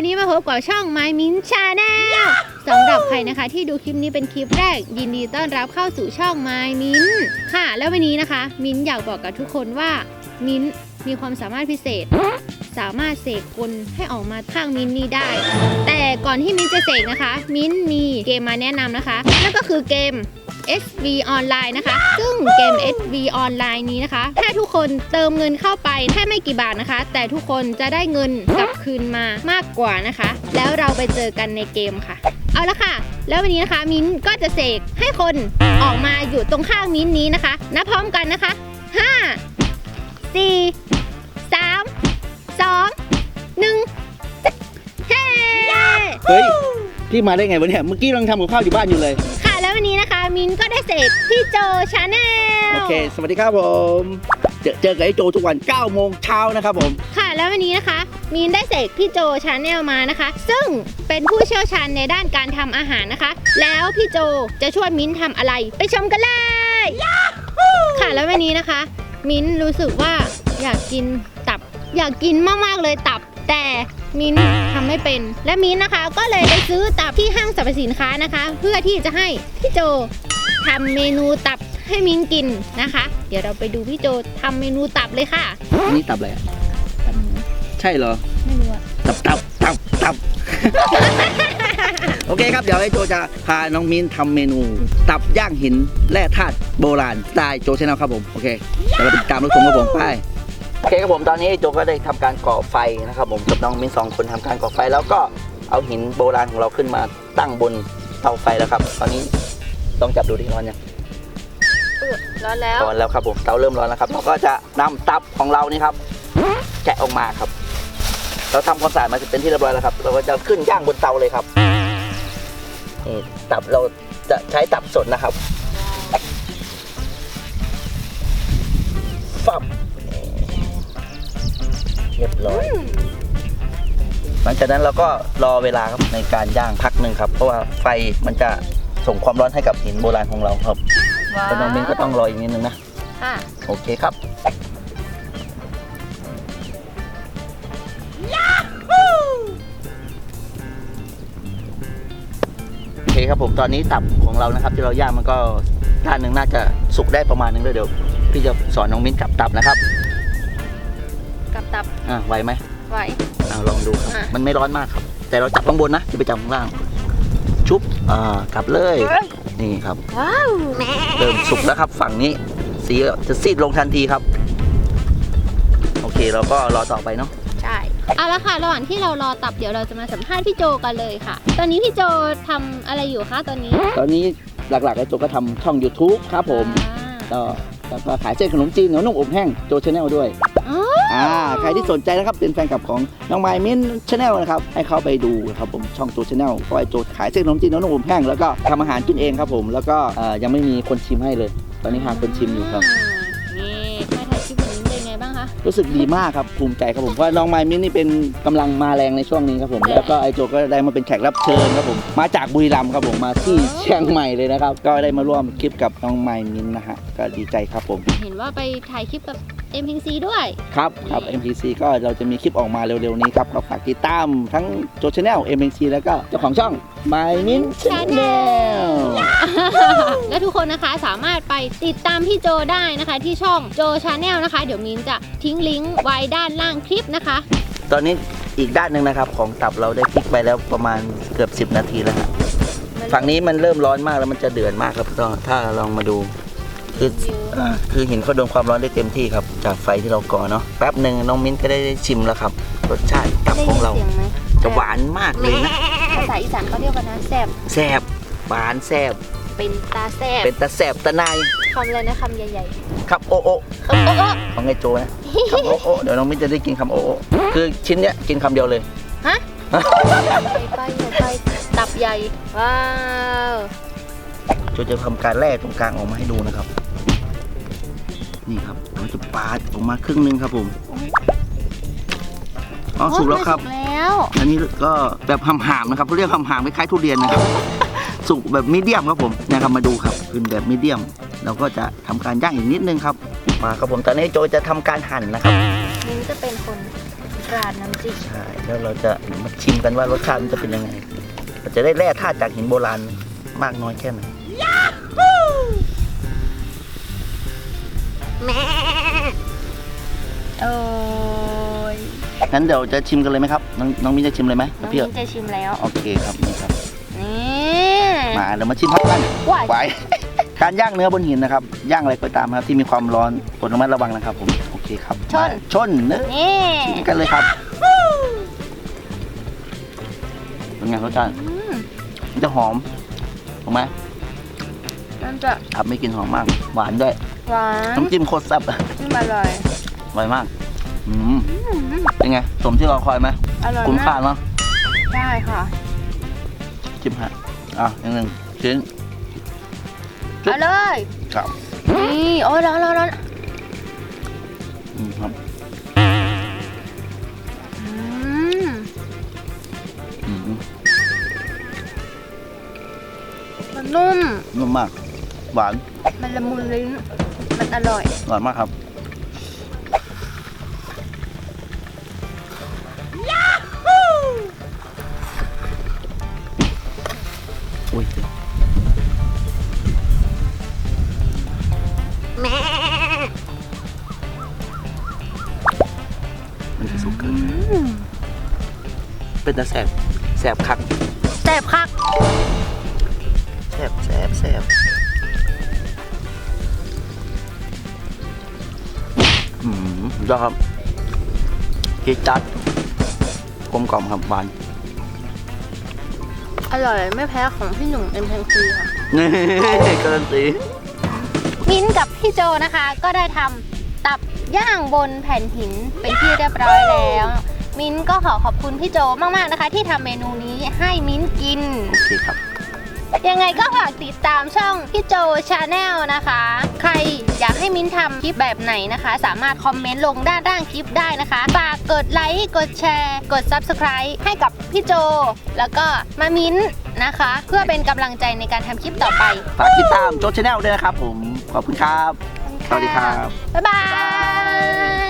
วันนี้มาพบกับช่อง My Min Channel สำหรับใครนะคะ ที่ดูคลิปนี้เป็นคลิปแรก ยินดีต้อนรับเข้าสู่ช่อง My Min ค่ะ แล้ววันนี้นะคะ มิ้นอยากบอกกับทุกคนว่า มิ้นมีความสามารถพิเศษ สามารถเสกกลให้ออกมาข้างมิ้นนี่ได้ แต่ก่อนที่มิ้นจะเสกนะคะ มิ้นมีเกมมาแนะนำนะคะนั่นก็คือเกม SV Online นะคะ ซึ่งเกม SV Online นี้นะคะ ถ้าทุกคนเติมเงินเข้าไปแค่ไม่กี่บาทนะคะ แต่ทุกคนจะได้เงินกลับคืนมามากกว่านะคะ แล้วเราไปเจอกันในเกมค่ะ เอาละค่ะ แล้ววันนี้นะคะมิ้นก็จะเสกให้คนออกมาอยู่ตรงข้างมิ้นนี้นะคะนับพร้อมกันนะคะ 5 4 3 2 1เฮ้เฮ้ยพี่มาได้ไงวะเนี่ย เมื่อกี้กำลังทำกับข้าวอยู่บ้านอยู่เลย ค่ะ แล้ววันนี้นะคะ มิ้นก็ได้เสกพี่โจชาแนลโอเค สวัสดีครับผม เจอเจอกับไอ้โจทุกวัน9โมงเช้านะครับผม ค่ะแล้ววันนี้นะคะ มิ้นได้เสกพี่โจชาแนลมานะคะ ซึ่งเป็นผู้เชี่ยวชาญในด้านการทำอาหารนะคะ แล้วพี่โจจะช่วยมิ้นทำอะไร ไปชมกันเลยค่ะแล้ววันนี้นะคะ มิ้นรู้สึกว่าอยากกินตับ อยากกินมากๆเลยตับ แต่ มิ้นทำไม่เป็น และมิ้นนะคะก็เลยไปซื้อตับที่ห้างสรรพสินค้านะคะ เพื่อที่จะให้พี่โจทำเมนูตับให้มิ้นกินนะคะ เดี๋ยวเราไปดูพี่โจทำเมนูตับเลยค่ะอันนี้ตับอะไรอะตับหมูใช่เหรอ ไม่รู้อะตับตับตับตับ โอเคครับ เดี๋ยวไอ้โจจะพาน้องมินทำเมนู ตับย่างหินแร่ธาตุโบราณสไตล์โจชแนลครับผม โอเคเดี๋ยวเราไปติดตามรับชมครับผมไป โอเคครับผมตอนนี้ไอ้โจก็ได้ทำการก่อไฟนะครับผมกับน้องมินสองคนทำการก่อไฟ แล้วก็เอาหินโบราณของเราขึ้นมาตั้งบนเตาไฟแล้วครับ ตอนนี้ต้องจับดูที่ร้อนยังเออร้อนแล้วร้อนแล้วครับผมเตาเริ่มร้อนแล้วครับเราก็จะนำตับของเรานี่ครับแกะออกมาครับ เราทำความสะอาดมาเป็นที่เรียบร้อยแล้วครับ เราก็จะขึ้นย่างบนเตาเลยครับนี่ตับเราจะใช้ตับสดนะครับฟับ จากนั้นเราก็รอเวลาครับในการย่างพักหนึ่งครับ เพราะว่าไฟมันจะส่งความร้อนให้กับหินโบราณของเราครับว้าแล้วน้องมิ้นก็ต้องรออีกนิดนึงนะ ค่ะโอเคครับ โอเคครับผมตอนนี้ตับของเรานะครับ ที่เราย่างมันก็ด้านหนึ่งน่าจะสุกได้ประมาณนึงเลยเดี๋ยวพี่จะสอนน้องมิ้นกลับตับนะครับ กับตับ อ่าไหวไหม ไหว อ่าลองดูครับ อะ มันไม่ร้อนมากครับ แต่เราจับข้างบนนะอย่าไปจับข้างล่าง ชุบ อ่ากลับเลย นี่ครับ ว้าวแม่เริ่มสุกแล้วครับ ฝั่งนี้สีจะซีดลงทันทีครับ โอเคเราก็รอต่อไปเนาะ ใช่เอาละค่ะ ระหว่างที่เรารอตับเดี๋ยวเราจะมาสัมภาษณ์พี่โจกันเลยค่ะ ตอนนี้พี่โจทำอะไรอยู่คะตอนนี้ตอนนี้หลักๆไอ้โจก็ทำช่อง YouTube ครับผม อ่าก็แล้วก็ขายเส้นขนมจีนเหนียวนุ่มอบแห้งโจชาแนลด้วย อ๋ออ่าใครที่สนใจนะครับเป็นแฟนคลับของน้องไมมินชาแนลนะครับให้เขาไปดูครับผมช่องโจชาแนลเพราะไอ้โจขายเส้นขนมจีนเหนียวนุ่มอบแห้งแล้วก็ทำอาหารกินเองครับผมแล้วก็เอ่อยังไม่มีคนชิมให้เลย ตอนนี้หาคนชิมอยู่ครับนี่มาถ่ายคลิปแบบนี้เป็นไงบ้างคะรู้สึกดีมากครับภูมิใจครับผมเพราะน้องไมมินนี่เป็นกำลังมาแรงในช่วงนี้ครับผมแล้วก็ไอโจก็ได้มาเป็นแขกรับเชิญครับผมมาจากบุรีรัมย์ครับผมมาที่เชียงใหม่เลยนะครับก็ได้มาร่วมคลิปกับน้องไมมินนะฮะก็ดีใจครับผม เห็นว่าไปถ่ายคลิปกับ m p c ด้วยครับครับ MPC ก็เราจะมีคลิปออกมาเร็วๆนี้ครับก็ฝากติดตามทั้งโจชแนล MPC แล้วก็เจ้าของช่อง My Min Channel และทุกคนนะคะสามารถไปติดตามพี่โจได้นะคะ ที่ช่องโจชาแนลนะคะ เดี๋ยวมินจะทิ้งลิงก์ไว้ด้านล่างคลิปนะคะ ตอนนี้อีกด้านหนึ่งนะครับ ของตับเราได้พลิกไปแล้วประมาณเกือบ 10 นาทีแล้วครับฝั่งนี้มันเริ่มร้อนมากแล้วมันจะเดือดมากครับก็ถ้าลองมาดู คืออ่าคือหินเขาโดนความร้อนได้เต็มที่ครับ จากไฟที่เราก่อเนาะแป๊บหนึ่งน้องมิ้นก็ได้ชิมแล้วครับ รสชาติตับของเราได้ยินสียไหมจะหวานมากเลยนะภาษาอีสานเขาเรียกว่าน้ำแซ่บแซ่บหวานแซ่บเป็นตาแซ่บเป็นตะแซ่บตะนายคำเลยนะคำใหญ่ครับโอโอๆโอ๊ะโอ๊ะโอ๊ะของไงโจนะ คำโอโอเดี๋ยวน้องมิ้นจะได้กินคำโอโอคือชิ้นเนี้ยกินคำเดียวเลยฮะใหญ่ไปใหญ่ไปตับใหญ่ ว้าว โจจะทำการแล่ตรงกลางออกมาให้ดูนะครับ นี่ครับเราจะปาดออกมาครึ่งหนึงครับผมอ๋อสุกแล้วครับสุกแล้วอันนี้ก็แบบหำๆนะครับเขาเรียกหำๆคล้ายๆทุเรียนนะครับ สุกแบบมีเดียมครับผมเนี่ยครับมาดูครับขึ้นแบบมีเดียม เราก็จะทำการย่างอีกนิดนึงครับ มาครับผมตอนนี้โจจะทำการหั่นนะครับมิ้นจะเป็นคนราดน้ำจิ้มใช่แล้วเราจะมาชิมกันว่ารสชาติมันจะเป็นยังไงเราจะได้แร่ธาตุจากหินโบราณมากน้อยแค่ไหน งั้นเดี๋ยวจะชิมกันเลยไหมครับ น้องน้องมิ้นจะชิมเลยไหมน้องพี่มิ้นจะชิมแล้ว โอเคครับนี่ครับ นี่มาเดี๋ยวมาชิมพร้อมกัน ว้ายไว้ การย่างเนื้อบนหินนะครับ ย่างอะไรก็ตามครับที่มีความร้อนโปรดระมัดระวังนะครับผม โอเคครับมาชนเนื้อนี่ชิมกันเลยครับ เป็นไงรสชาติอืมมันจะหอม ถูกไหมมันจะครับไม่กลินหอมมาก หวานด้วย หวานน้ำจิ้มโคตรแซ่บจิ้มอร่อยอร่อยมาก อืมอืมเป็นไง สมที่รอคอยไหมอร่อยคุ้มค่ามากเนาะได้ค่ะจิ้มฮะอะอย่างหนึ่งชิ้นจุ๊บเอาเลยครับนี่โอ้ยร้อนร้อนร้อนอืมครับอืมอืมมันนุ่มนุ่มมาก หวาน มันละมุนลิ้นมันอร่อยอร่อยมากครับ อุ้ยมันจะสุกเกินเป็นตาแสบแสบคักแซ่บคักแสบแสบแสบอืมยอดครับกีจัดกลมกล่อมครับหวาน อร่อยไม่แพ้ของพี่หนุ่มเอ็มแพงซีค่ะ นี่การันตีมิ้นท์กับพี่โจนะคะ ก็ได้ทำตับย่างบนแผ่นหินเป็นที่เรียบร้อยแล้ว มิ้นท์ก็ขอขอบคุณพี่โจมากๆนะคะ ที่ทำเมนูนี้ให้มิ้นท์กิน โอเคครับ ยังไงก็ฝากติดตามช่องพี่โจชาแนลนะคะ ใครอยากให้ มิ้นทำคลิปแบบไหนนะคะ สามารถคอมเมนต์ลงด้านล่างคลิปได้นะคะฝากกดไลค์กดแชร์ กด Subscribe ให้กับพี่โจ แล้วก็มามิ้นนะคะ เพื่อเป็นกำลังใจในการทำคลิปต่อไปฝากติดตามโจ๊กชาแนลด้วยนะครับผม ขอบคุณครับ สวัสดีครับ บ๊ายบาย